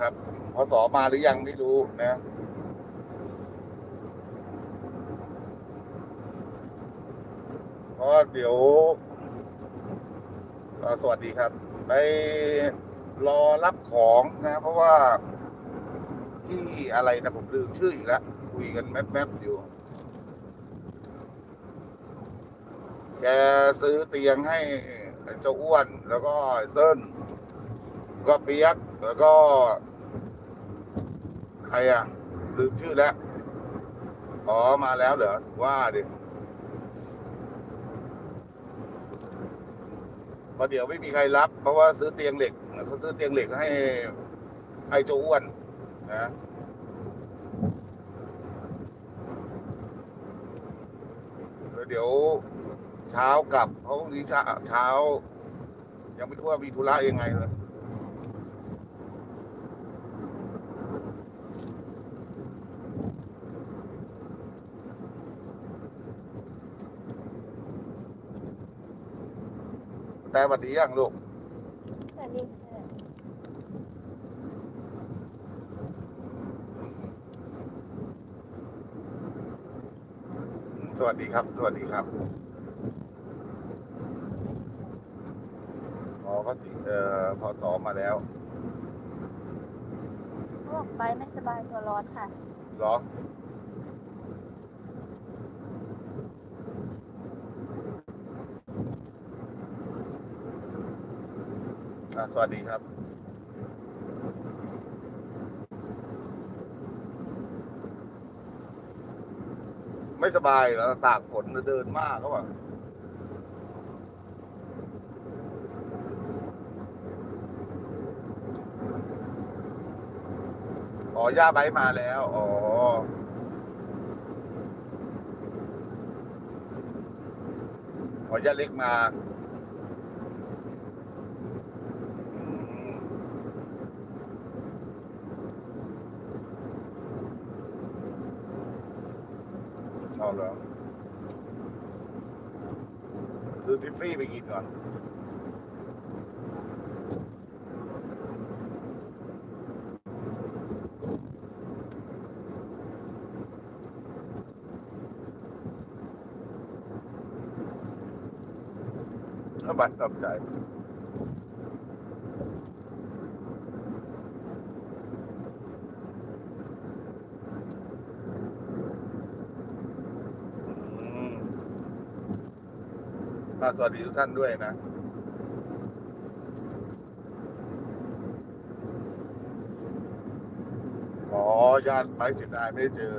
ครับพศมาหรือยังไม่รู้นะเพราะเดี๋ยว สวัสดีครับ ไปรอรับของนะ เพราะว่าที่อะไรนะผมลืมชื่ออีกแล้ว คุยกันแมบๆอยู่ แกซื้อเตียงให้เจ้าอ้วนแล้วก็เซินก็เปียก แล้วก็ ใครอะ ลืมชื่อแล้ว อ๋อ มาแล้วเหรอ ว่าดิพราะเดี๋ยวไม่มีใครรับ เพราะว่าซื้อเตียงเหล็กเขาซื้อเตียงเหล็กให้ให้เจ้าอ้วนนะเดี๋ยวเช้ากลับเพราะพรุ่งนี้เช้าเช้ายังไม่รู้ว่ามีธุระยังไงเลย แต่วันนี้ยังลูกสวัสดีค่ะสวัสดีครับ สวัสดีครับพอพระศรีเอ่อพอสอมาแล้วเขาบอกไปไม่สบายตัวร้อนค่ะ เหรอ สวัสดีครับไม่สบายแล้วตากฝนเดินมากเขาบอกอ๋อย่าใบมาแล้ว อ๋อ อ๋อย่าเล็กมา เอาเหรอซื้อทิฟฟี่ไปกินก่อนสบายตามใจ อะสวัสดีทุกท่านด้วยนะอ๋อญาติไปเสียดายไม่ได้เจอ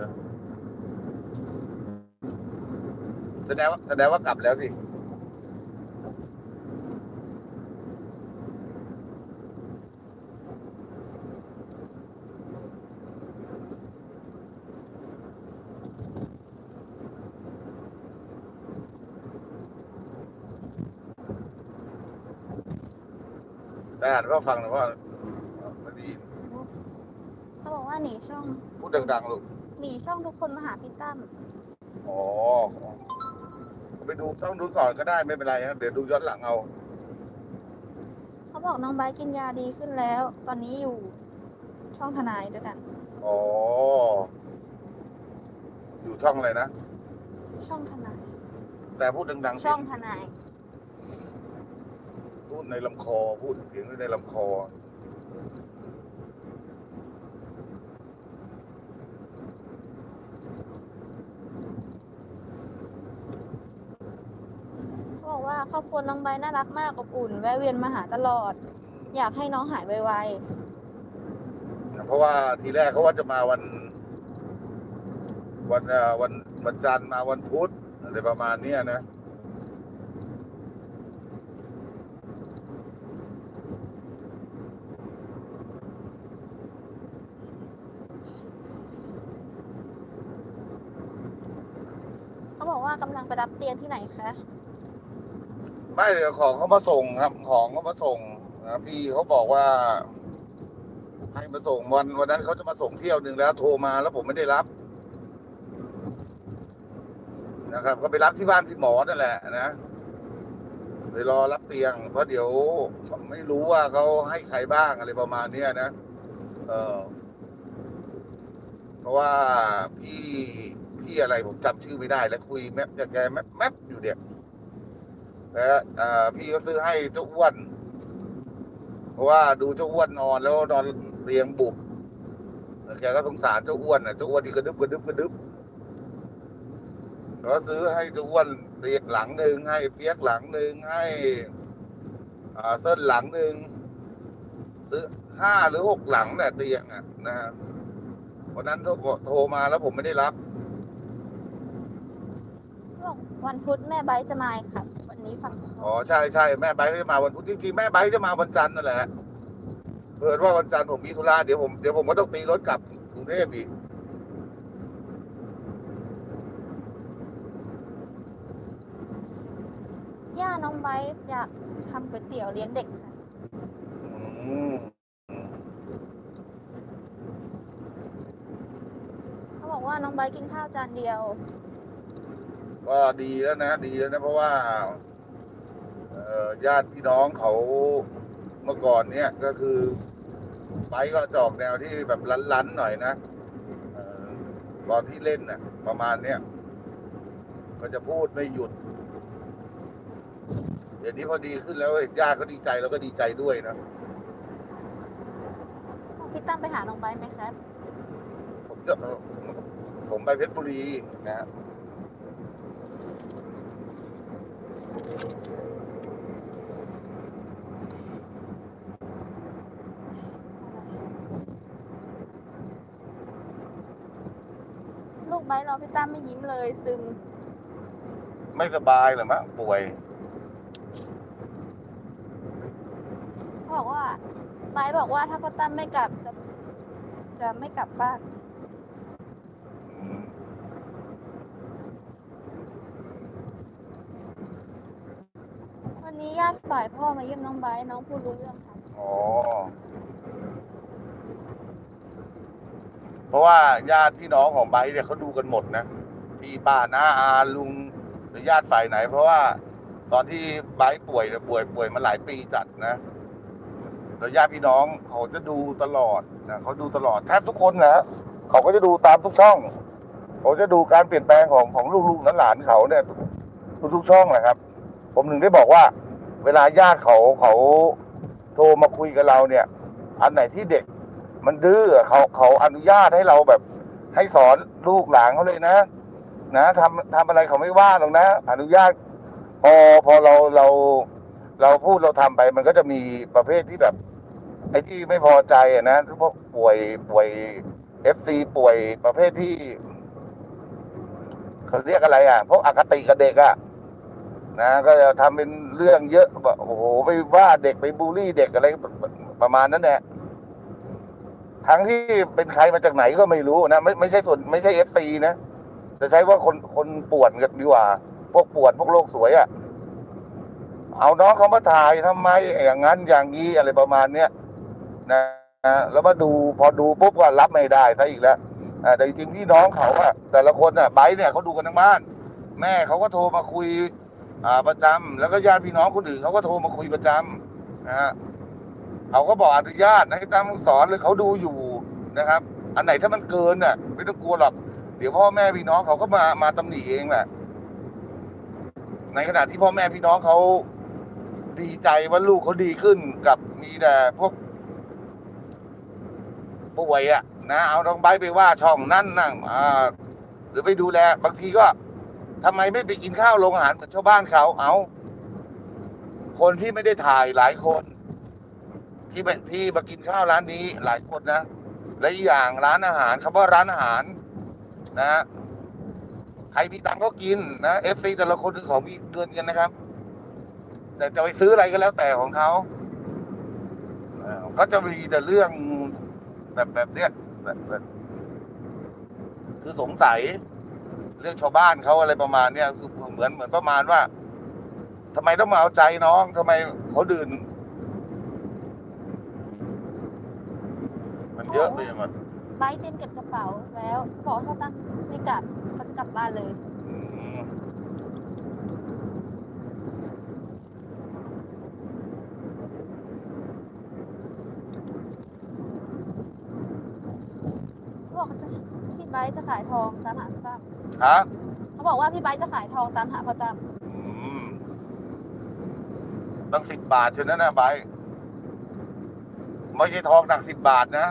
แสดงว่าแสดงว่ากลับแล้วสิานก็ฟังนะว่าไม่ไดีเขาบอกว่าหนีช่อง พูดดังๆลูกหนีช่องทุกคนมาหาพี่ตั้มอ๋อไปดูช่องดูก่อนก็ได้ไม่เป็นไรครับเดี๋ยวดูย้อนหลังเอาเขาบอกน้องไบร์ทกินยาดีขึ้นแล้ว ตอนนี้อยู่ช่องทนายด้วยกัน อ๋ออยู่ช่องอะไรนะ ช่องทนาย แต่พูดดังๆช่องทนาย พูดในลำคอ พูดเสียงในลำคอเขาบอกว่าครอบครัวน้องไบน่ารักมากอบอุ่น แวะเวียนมาหาตลอด อยากให้น้องหายไวเพราะว่าทีแรกเขาว่าจะมาวัน วันวันวันจันทร์มาวันพุธอะไรประมาณเนี้ยนะ ๆเขาบอกว่ากำลังไปรับเตียงที่ไหนคะไม่เดี๋ยวของเขามาส่งครับ ของเขามาส่งนะพี่เขาบอกว่า ให้มาส่งวันวันนั้นเขาจะมาส่งเที่ยวหนึ่งแล้ว โทรมาแล้วผมไม่ได้รับ นะครับ ก็ไปรับที่บ้านพี่หมอนั่นแหละนะไปรอรับเตียง เพราะเดี๋ยวไม่รู้ว่าเขาให้ใครบ้างอะไรประมาณเนี้ยนะเออเพราะว่าพี่ พี่อะไรผมจำชื่อไม่ได้แล้วคุยแมปจากแกแมปแมปอยู่เนี่ยแล้วพี่ก็ซื้อให้เจ้าอ้วนเพราะว่าดูเจ้าอ้วนนอนแล้วนอนเตียงบุบแกก็สงสารเจ้าอ้วนน่ะเจ้าอ้วนที่กระดึบกระดึบกระดึบก็ซื้อให้เจ้าอ้วนเตียงหลังหนึ่งให้เปียกหลังหนึ่งให้อ่าเส้นหลังหนึ่งซื้อห้าหรือหกหลังเนี่ยเตียงอะนะฮะวันนั้นโทรโทรมาแล้วผมไม่ได้รับ บอก วันพุธแม่ไบร์ทจะมาอีกครับวันนี้ฟังอ๋อใช่ใช่แม่ไบร์ทจะมาวันพุธจริงๆแม่ไบร์ทจะมาวันจันทร์นั่นแหละเพิ่นว่าวันจันทร์ผมมีธุระเดี๋ยวผมเดี๋ยวผมก็ต้องตีรถกลับกรุงเทพอีกย่าน้องไบร์ทอยากทำก๋วยเตี๋ยวเลี้ยงเด็กค่ะ อืมเขาบอกว่าน้องไบร์ทกินข้าวจานเดียว ก็ดีแล้วนะ ดีแล้วนะ เพราะว่าเอ่อญาติพี่น้องเขาเมื่อก่อนเนี่ยก็คือไปก็จะออกแนวที่แบบลันๆหน่อยนะเอ่อตอนที่เล่นน่ะ ประมาณเนี้ยก็จะพูดไม่หยุด เดี๋ยวนี้พอดีขึ้นแล้วญาติก็ดีใจแล้วก็ดีใจด้วยนะพี่ตั้มไปหาน้องไบร์ทไหมครับ ผมจะผมไปเพชรบุรีนะฮะ ลูกไบร์ทเราพี่ตั้มไม่ยิ้มเลยซึม ไม่สบายเหรอมะป่วย เขาบอกว่าไบร์ทบอกว่าถ้าพ่อตั้มไม่กลับจะจะไม่กลับบ้าน วันนี้ญาติฝ่ายพ่อมาเยี่ยมน้องไบร์ทน้องพูดรู้เรื่องค่ะ อ๋อ เพราะว่าญาติพี่น้องของไบร์ทเนี่ยเขาดูกันหมดนะพี่ป้าน้าอาลุงหรือญาติฝ่ายไหน เพราะว่า ตอนที่ไบร์ทป่วยเนี่ยป่วยป่วยมาหลายปีจัดนะแล้วญาติพี่น้องเขาจะดูตลอดนะเขาดูตลอดแทบทุกคนนะเขาก็จะดูตามทุกช่อง เขาจะดูการเปลี่ยนแปลงของของลูกๆหลานๆเขาเนี่ยทุกทุกๆช่องแหละครับ ผมถึงได้บอกว่า เวลาญาติเขาเขาโทรมาคุยกับเราเนี่ย อันไหนที่เด็ก มันดื้อเขาเขาอนุญาตให้เราแบบ ให้สอนลูกหลานเขาเลยนะ นะทำทำอะไรเขาไม่ว่าหรอกนะ อนุญาต พอพอเราเราเราพูดเราทำไป มันก็จะมีประเภทที่แบบ ไอ้ที่ไม่พอใจอะนะพวกป่วยป่วยเอฟซีป่วยประเภทที่เขาเรียกอะไรอะพวกอคติกับเด็กอะ นะก็จะทำเป็นเรื่องเยอะแบบโอ้โหไปว่าเด็กไปบูลลี่เด็กอะไรประมาณนั้นแหละทั้งที่เป็นใครมาจากไหนก็ไม่รู้นะไม่ไม่ใช่ส่วนไม่ใช่เอฟซีนะจะใช้ว่าคนคนป่วนกันดีกว่า พวกป่วนพวกโลกสวยอะ่ะ เอาน้องเขามาถ่ายทำไมอย่างนั้นอย่างนี้อะไรประมาณเนี้ยนะแล้วมาดูพอดูปุ๊บก็รับไม่ได้ซะอีกแล้วแต่จริงพี่น้องเขาอะแต่ละคนอะไบร์เนี่ยเขาดูกันทั้งบ้าน แม่เขาก็โทรมาคุย ประจำแล้วก็ญาติพี่น้องคนอื่นเขาก็โทรมาคุยประจำนะฮะเขาก็บอกอนุญาตนะให้ตามสอนเลยเขาดูอยู่นะครับ อันไหนถ้ามันเกินน่ะ ไม่ต้องกลัวหรอกเดี๋ยวพ่อแม่พี่น้องเขาก็มามาตำหนิเองแหละในขณะที่พ่อแม่พี่น้องเขาดีใจว่าลูกเขาดีขึ้นกับมีแต่พวกป่วยอะนะเอาน้องใบไปว่าช่องนั่นนั่งอ่าหรือไปดูแล บางทีก็ ทำไมไม่ไปกินข้าวโรงอาหารเหมือนชาวบ้านเขาเอา คนที่ไม่ได้ถ่ายหลายคน ที่ไปที่มากินข้าวร้านนี้หลายคนนะและอีกอย่างร้านอาหารคำว่าร้านอาหาร นะใครมีตังค์ก็กินนะเอฟซีแต่ละคนเขามีเงินกันนะครับ แต่จะไปซื้ออะไรก็แล้วแต่ของเขาก็จะมีแต่เรื่องแบบแบบเนี้ยแบบแบบคือสงสัย รื่องชาวบ้านเขาอะไรประมาณเนี้ยคือเหมือนเหมือนประมาณว่าทำไมต้องมาเอาใจน้องทำไมเขาดื่นมันเยอะไปหมดไบร์ทเตรียมเก็บกระเป๋าแล้วบอกว่าพ่อตั้มไม่กลับเขาจะกลับบ้านเลยอืมไบร์ทจะขายทองตามหาพ่อตั้มฮะเขาบอกว่าพี่ไบร์ทจะขายทองตามหาพ่อตั้มอืมตั้งสิบบาทเช่นนั้นนะใบร์ทไม่ใช่ทองหนักสิบบาทนะ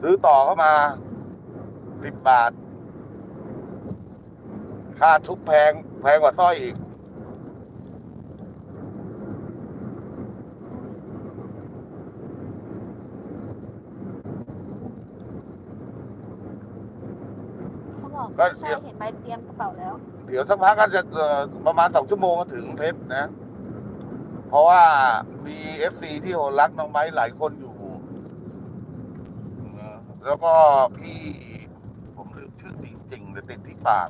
ซื้อต่อเข้ามาสิบบาท ค่าชุบแพงแพงกว่าสร้อยอีก เขาบ อกก็ใช่เห็นไบร์ทเตรียมกระเป๋าแล้ว เดี๋ยวสักพักก็จะเอ่อประมาณสองชั่วโมงก็ถึงเพชรนะ เพราะว่ามีเอฟซีที่โหรักน้องไม้หลายคนอยู่เออแล้วก็พี่ผมลืมชื่อจริงๆแต่ติดที่ปาก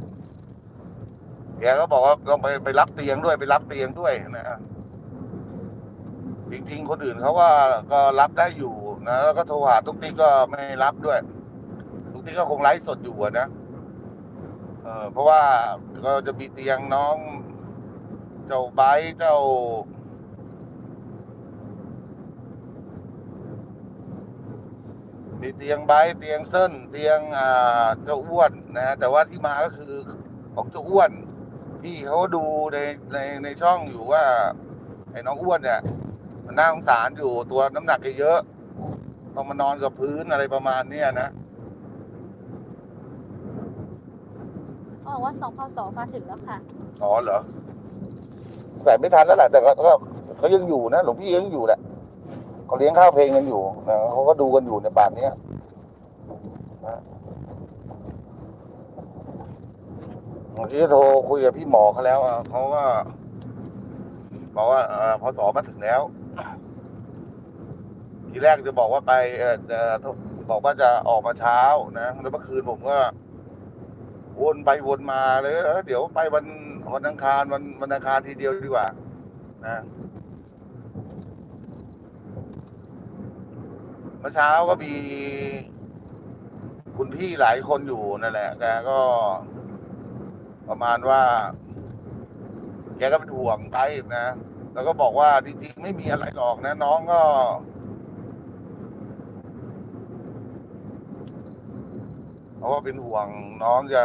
แกก็บอกว่าต้องไปไปรับเตียงด้วยไปรับเตียงด้วยนะจริงๆคนอื่นเขาก็ก็รับได้อยู่นะแล้วก็โทรหาตุ๊กติ๊กก็ไม่รับด้วยตุ๊กติ๊กก็คงไลฟ์สดอยู่อะนะ เออเพราะว่าก็จะมีเตียงน้อง เจ้าไบร์ทเจ้า มีเตียงไบร์ทเตียงเส้น เตียงอ่าเจ้าอ้วนนะฮะแต่ว่าที่มาก็คือของเจ้าอ้วน พี่เขาดูในในในช่องอยู่ว่า ไอ้น้องอ้วนเนี่ย มันน่าสงสารอยู่ตัวน้ำหนักแกเยอะต้องมานอนกับพื้นอะไรประมาณเนี้ยนะ เขา บอกว่าสองพศมาถึงแล้วค่ะ อ๋อเหรอแต่ไม่ทันแล้วแหละแต่ก็ก็เขายังอยู่นะหลวงพี่ยังอยู่แหละเขาเลี้ยงข้าวเพลงกันอยู่นะเขาก็ดูกันอยู่ในป่านเนี้ยนะเมื่อกี้โทรคุยกับพี่หมอเขาแล้วอะเขาก็บอกว่าอ่อพศมาถึงแล้ว ทีแรกจะบอกว่าไปเออเอ่อบอกว่าจะออกมาเช้านะแล้วเมื่อคืนผมก็ วนไปวนมาเลยเดี๋ยวไปวันวันอังคารวันวันอังคารทีเดียวดีกว่า นะเมื่อเช้าก็มี คุณพี่หลายคนอยู่นั่นแหละแกก็ ประมาณว่า แกก็เป็นห่วงไปนะ แล้วก็บอกว่าจริงๆไม่มีอะไรหรอกนะ น้องก็ เพ ราะว่าเป็นห่วงน้องจะ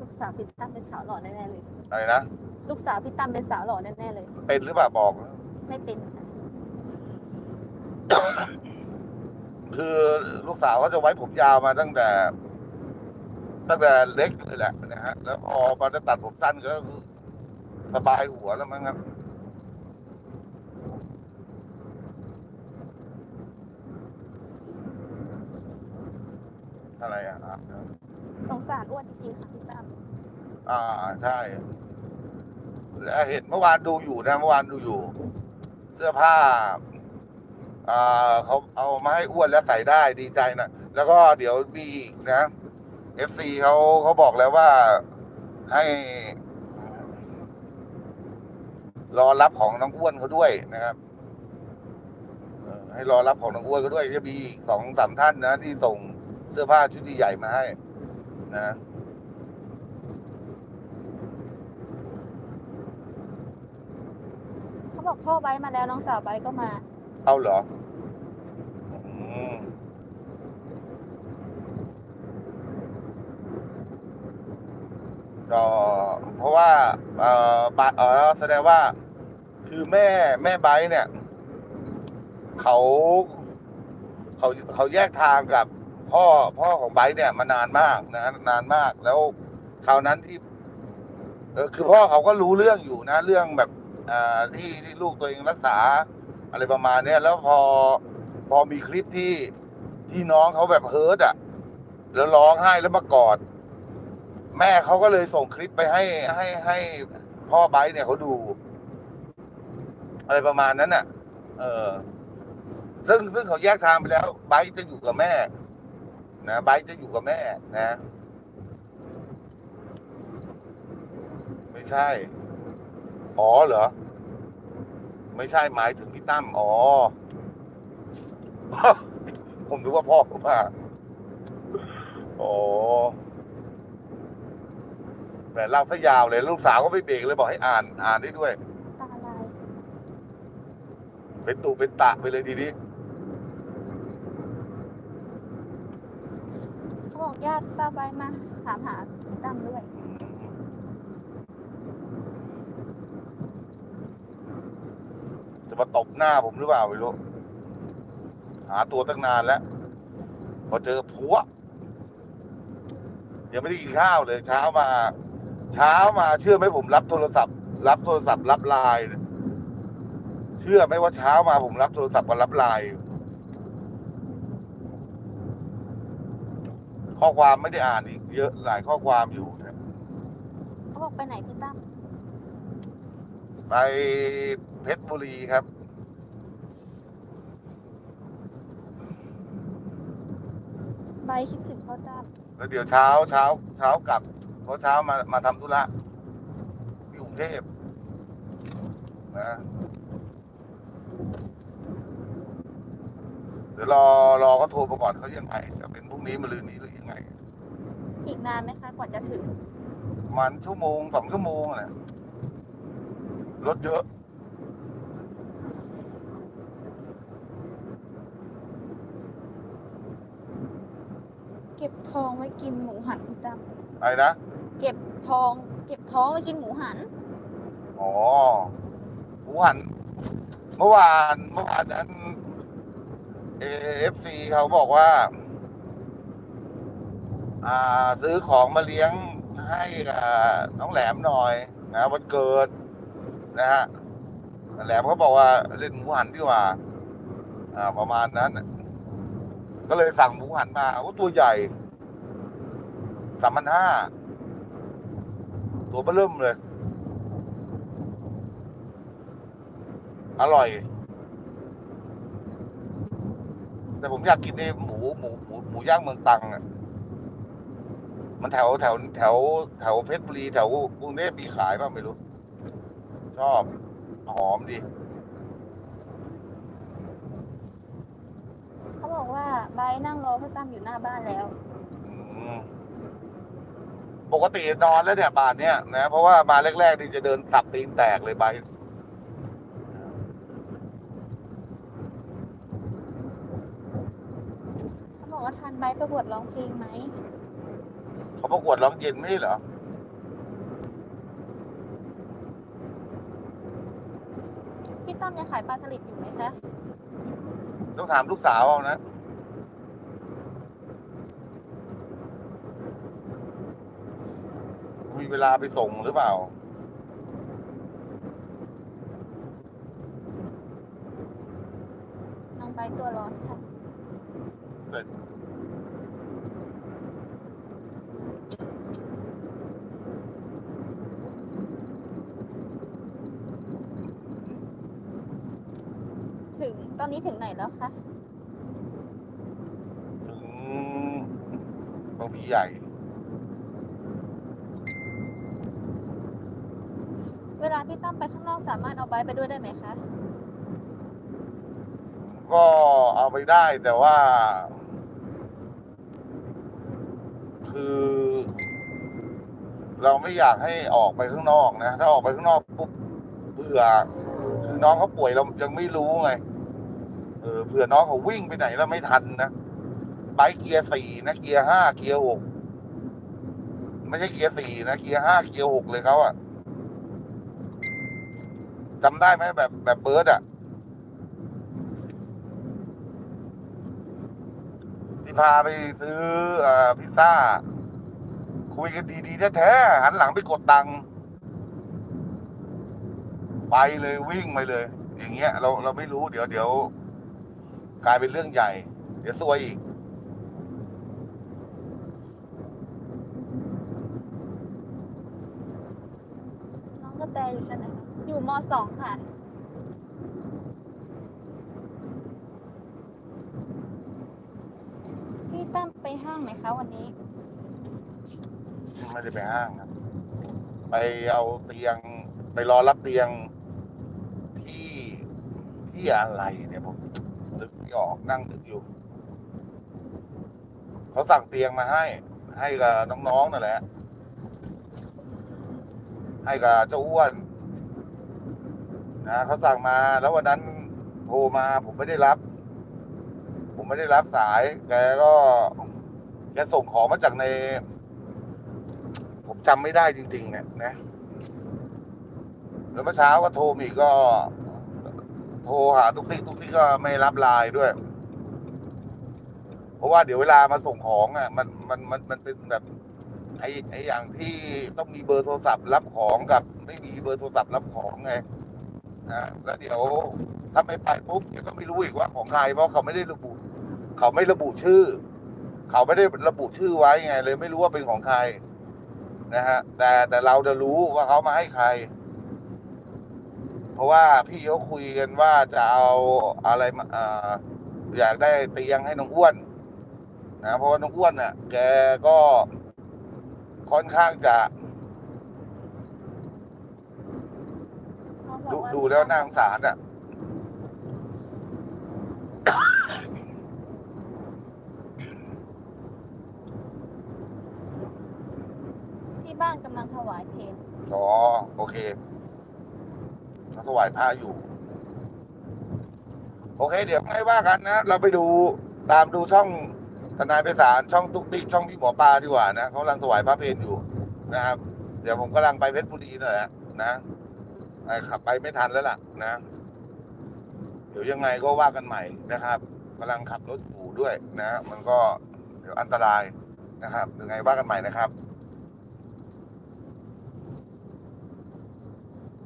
ลูกสาวพี่ตั้มเป็นสาวหล่อแน่ๆเลย อะไรนะ ลูกสาวพี่ตั้มเป็นสาวหล่อแน่ๆเลย เป็นหรือเปล่าบอก ไม่เป็นค่ะ คือลูกสาวเขาจะไว้ผมยาวมาตั้งแต่ ตั้งแต่เล็กเลยแหละนะฮะ แล้วพอมาได้ตัดผมสั้นก็คือสบายหัวแล้วมั้งครับ อะไรอะอะ สงสารอ้วนจริงๆค่ะพี่ตั้มอ่าใช่ แล้วเห็นเมื่อวานดูอยู่นะเมื่อวานดูอยู่ เสื้อผ้า อ่าเขาเอามาให้อ้วนแล้วใส่ได้ดีใจนะแล้วก็เดี๋ยวมีอีกนะเอฟซีเขาเขาบอกแล้วว่าให้ รอรับของน้องอ้วนเขาด้วยนะครับให้รอรับของน้องอ้วนเขาด้วยจะมีสองสามท่านนะ ที่ส่งเสื้อผ้าชุดใหญ่มาให้ นะเขาบอกพ่อไบร์ทมาแล้วน้องสาวไบร์ทก็มา เอาเหรออืมก็เพราะว่า เอ่อบะเออแสดงว่า คือแม่แม่ไบร์ทเนี่ย เขาเขาเขาแยกทางกับ พ่อพ่อของไบร์เนี่ยมานานมากนะนานมากแล้วคราวนั้นที่เออคือพ่อเขาก็รู้เรื่องอยู่นะ เรื่องแบบอ่าที่ที่ลูกตัวเองรักษา อะไรประมาณเนี้ยแล้วพอพอมีคลิปที่ที่น้องเขาแบบเฮิร์ตอะ แล้วร้องไห้แล้วมากอด แม่เขาก็เลยส่งคลิปไปให้ให้ให้พ่อไบร์เนี่ยเขาดู อะไรประมาณนั้นน่ะ เออซึ่งซึ่งเขาแยกทางไปแล้วไบร์จะอยู่กับแม่ นะไบร์ทจะอยู่กับแม่นะ ไม่ใช่ อ๋อเหรอ ไม่ใช่หมายถึงพี่ตั้มอ๋อ ผมนึกว่าพ่อผมมาอ๋อแหมเล่าซะยาวเลย ลูกสาวก็ไม่เบรกเลยบอกให้อ่าน อ่านได้ด้วย ตาลาย เป็นตุเป็นตะไปเลยดีนี้ เขาบอก ญาติตาใบมา ถามหาพี่ตั้มด้วย จะมาตบหน้าผมหรือเปล่าไม่รู้ หาตัวตั้งนานแล้ว พอเจอผัวยังไม่ได้กินข้าวเลยเช้ามา เช้ามาเชื่อไหมผมรับโทรศัพท์ รับโทรศัพท์รับไลน์เนี่ยเชื่อไหมว่าเช้ามาผมรับโทรศัพท์กับรับไลน์ ข้อความไม่ได้อ่านอีกเยอะหลายข้อความอยู่เนี่ยเขาบอกไปไหนพี่ตั้มไปเพชรบุรีครับ ใบคิดถึงพ่อตั้มแล้วเดี๋ยวเช้าเช้าเช้ากลับเพราะเช้ามามาทำธุระที่กรุงเทพนะ เดี๋ยวรอรอเขาโทรมาก่อนเขายังไงจะเป็นพรุ่งนี้มะรืนนี้หรือยังไงอีกนานไหมคะกว่าจะถึงประมันชั่วโมงสองชั่วโมงแหละรถเยอะ เก็บทองไว้กินหมูหันพี่ตั้มอะไรนะ เก็บทอง เก็บท้องไว้กินหมูหัน อ๋อหมูหัน เมื่อวานเมื่อวานนั้น เอฟซีเขาบอกว่า อ่า ซื้อของมาเลี้ยงให้น้องแหลมหน่อย นะวันเกิด นะฮะแหลมเขาบอกว่าเล่นหมูหันดีกว่า อ่า ประมาณนั้น ก็เลยสั่งหมูหันมาโอ้ตัวใหญ่สามพันห้าตัวเบอเริ่มเลย อร่อย แต่ผมอยากกินไอ้หมูหมูหมูหมูย่างเมืองตรังอะมันแถวแถวแถวแถวเพชรบุรีแถวกรุงเทพมีขายป่ะไม่รู้ ชอบ หอมดีเขาบอกว่าใบนั่งรอพี่ตั้มอยู่หน้าบ้านแล้ว อืมปกตินอนแล้วเนี่ยบานเนี้ยนะเพราะว่ามาแรกๆนี่จะเดินสับตีนแตกเลยใบ เขาบอก ว่าทันใบประกวดร้องเพลงไหมเขาประกวดร้องเย็นไม่ใช่เหรอ พี่ตั้มยังขายปลาสลิดอยู่ไหมคะต้องถามลูกสาวเอานะ มีเวลาไปส่งหรือเปล่า น้องใบตัวร้อนค่ะ เสร็จ ถึงตอนนี้ถึงไหนแล้วคะถึงบางพีใหญ่ เวลาพี่ตั้มไปข้างนอกสามารถเอาใบไปด้วยได้ไหมคะก็เอาไปได้แต่ว่า คือ เราไม่อยากให้ออกไปข้างนอกนะ ถ้าออกไปข้างนอกปุ๊บเผื่อ คือน้องเขาป่วยเรายังไม่รู้ไง เออเผื่อน้องเขาวิ่งไปไหนแล้วไม่ทันนะไบเกียร์สี่นะเกียร์ห้าเกียร์หกไม่ใช่เกียร์สี่นะเกียร์ห้าเกียร์หกเลยเขาอะจำได้ไหมแบบแบบเบิร์ดอะที่พาไปซื้อเออพิซซ่า คุยกันดีๆแท้ๆหันหลังไปกดตังค์ ไปเลยวิ่งไปเลย อย่างเงี้ย เราเราไม่รู้เดี๋ยวเดี๋ยวกลายเป็นเรื่องใหญ่ เดี๋ยวซวยอีก น้องกระแตอยู่ชั้นไหนคะอยู่มสองค่ะ พี่ตั้มไปห้างไหมคะวันนี้ ไม่ได้ไปห้างครับ ไปเอาเตียง ไปรอรับเตียง ที่ที่อะไรเนี่ยผมนึกไม่ออกนั่งนึกอยู่เขาสั่งเตียงมาให้ ให้กับน้องๆนั่นแหละ ให้กับเจ้าอ้วนนะเขาสั่งมาแล้ววันนั้นโทรมาผมไม่ได้รับ ผมไม่ได้รับสาย แกก็แกส่งของมาจากใน ผมจำไม่ได้จริง ๆ เนี่ยนะ แล้วเมื่อเช้าก็โทรอีกก็ โทรหาทุกที่ทุกที่ก็ไม่รับไลน์ด้วย เพราะว่าเดี๋ยวเวลามาส่งของอะมันมันมันมันเป็นแบบไอ้ไอ้อย่างที่ต้องมีเบอร์โทรศัพท์รับของกับ ไม่มีเบอร์โทรศัพท์รับของไงนะแล้วเดี๋ยวถ้าไม่ไปปุ๊บเดี๋ยวก็ไม่รู้อีกว่าของใครเพราะเขาไม่ได้ระบุ เขาไม่ระบุชื่อ เขาไม่ได้ระบุชื่อไว้ไง เลยไม่รู้ว่าเป็นของใครนะฮะแต่แต่เราจะรู้ว่าเขามาให้ใคร เพราะว่าพี่เขาคุยกันว่าจะเอาอะไรมาอ่าอยากได้เตียงให้น้องอ้วนนะเพราะว่าน้องอ้วนน่ะ แกก็ค่อนข้างจะ เขาบอกดูว่าดูแล้วน่าสงสารอะ ที่บ้านกำลังถวายเพลงอ๋อ โอเคเขา ถวายผ้าอยู่ โอเค เดี๋ยวไม่ว่ากันนะ เราไปดูตามดูช่องทนายไปศาลช่องตุ๊กติ๊กช่องพี่หมอปลาดีกว่านะเขากำลังถวายพระเพลอยู่นะครับ เดี๋ยวผมกำลังไปเพชรบุรีนั่นแหละนะขับไปไม่ทันแล้วล่ะ นะ เดี๋ยวยังไงก็ว่ากันใหม่นะครับกำลังขับรถอยู่ด้วยนะ มันก็เดี๋ยวอันตรายนะครับยังไงว่ากันใหม่นะครับ